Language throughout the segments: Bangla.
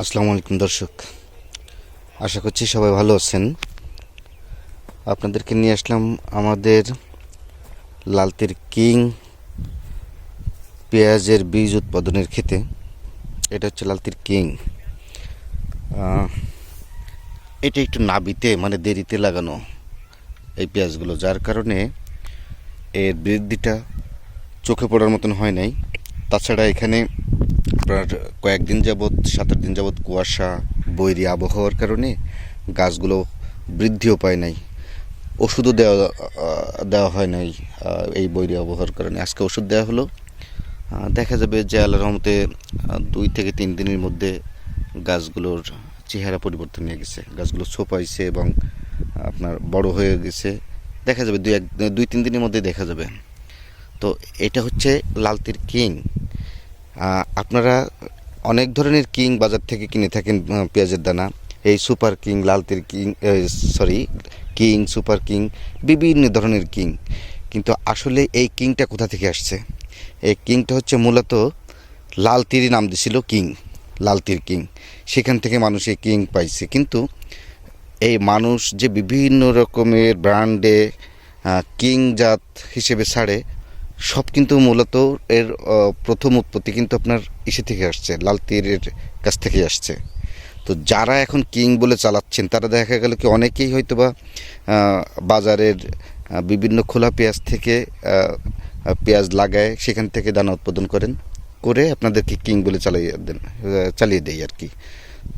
আসসালামু আলাইকুম দর্শক। আশা করছি সবাই ভালো আছেন। আপনাদেরকে নিয়ে আসলাম আমাদের লালতির কিং পেঁয়াজের বীজ উৎপাদনের ক্ষেতে এটা হচ্ছে লালতির কিং। এটা একটু নাবিতে মানে দেরিতে লাগানো এই পেঁয়াজগুলো, যার কারণে এর বৃদ্ধিটা চোখে পড়ার মতন হয় নাই। তাছাড়া এখানে আপনার কয়েকদিন যাবৎ সাত আট দিন যাবৎ কুয়াশা, বৈরী আবহাওয়ার কারণে গাছগুলো বৃদ্ধিও পায় নাই। ওষুধও দেওয়া দেওয়া হয় নাই এই বৈরী আবহাওয়ার কারণে। আজকে ওষুধ দেওয়া হলো। দেখা যাবে যে আল্লাহ রহমতে দুই থেকে তিন দিনের মধ্যে গাছগুলোর চেহারা পরিবর্তন হয়ে গেছে। গাছগুলো ছোপাইছে এবং আপনার বড় হয়ে গেছে। দেখা যাবে দুই এক, দুই তিন দিনের মধ্যে দেখা যাবে। তো এটা হচ্ছে লালতির কিং। আপনারা অনেক ধরনের কিং বাজার থেকে কিনে থাকেন পেঁয়াজের দানা। এই super king, লালতির king sorry, king, super king, বিভিন্ন ধরনের কিং। কিন্তু আসলে এই কিংটা কোথা থেকে আসছে? এই কিংটা হচ্ছে মূলত লালতিরই নাম দিছিল কিং, লালতির কিং। সেখান থেকে মানুষ এই কিং পাইছে। কিন্তু এই মানুষ যে বিভিন্ন রকমের ব্র্যান্ডে কিং জাত হিসেবে ছাড়ে সব কিন্তু মূলত এর প্রথম উৎপত্তি কিন্তু আপনার ইসে থেকে আসছে, লাল তীরের কাছ থেকে আসছে। তো যারা এখন কিং বলে চালাচ্ছেন, তারা দেখা গেল কি অনেকেই হয়তো বা বাজারের বিভিন্ন খোলা পেঁয়াজ থেকে পেঁয়াজ লাগায় সেখান থেকে দানা উৎপাদন করেন, করে আপনাদেরকে কিং বলে চালিয়ে দেন চালিয়ে দেয় আর কি।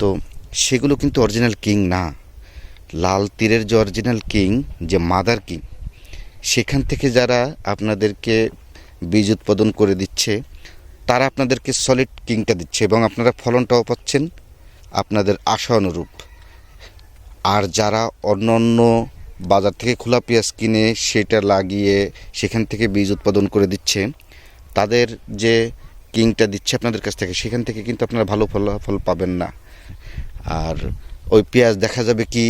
তো সেগুলো কিন্তু অরিজিনাল কিং না। লাল তীরের যে অরিজিনাল কিং, যে মাদার কিং সেখান থেকে যারা আপনাদেরকে বীজ উৎপাদন করে দিচ্ছে, তারা আপনাদেরকে সলিড কিংটা দিচ্ছে এবং আপনারা ফলনটাও পাচ্ছেন আপনাদের আশা অনুরূপ। আর যারা অন্য অন্য বাজার থেকে খোলা পেঁয়াজ কিনে সেটা লাগিয়ে সেখান থেকে বীজ উৎপাদন করে দিচ্ছে, তাদের যে কিংটা দিচ্ছে আপনাদের কাছ থেকে, সেখান থেকে কিন্তু আপনারা ভালো ফলাফল পাবেন না। আর ওই পেঁয়াজ দেখা যাবে কি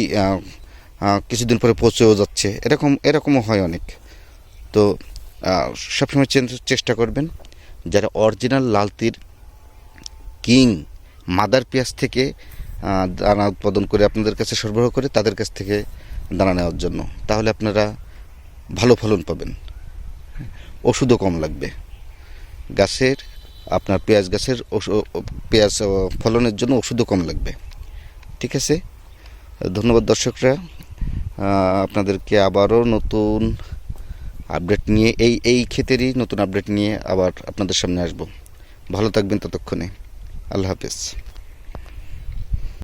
কিছুদিন পরে পচেও যাচ্ছে। এরকম, এরকমও হয় অনেক। তো সবসময় চেষ্টা করবেন যারা অরিজিনাল লালতির কিং, মাদার পেঁয়াজ থেকে দানা উৎপাদন করে আপনাদের কাছে সরবরাহ করে তাদের কাছ থেকে দানা নেওয়ার জন্য। তাহলে আপনারা ভালো ফলন পাবেন। ওষুধও কম লাগবে। গাছের, আপনার পেঁয়াজ গাছের পেঁয়াজ ফলনের জন্য ওষুধও কম লাগবে। ঠিক আছে? ধন্যবাদ দর্শকরা। আপনাদেরকে আবারও নতুন আপডেট নিয়ে, এই এই ক্ষেতেরই নতুন আপডেট নিয়ে আবার আপনাদের সামনে আসব। ভালো থাকবেন ততক্ষণে। আল্লাহ হাফেজ।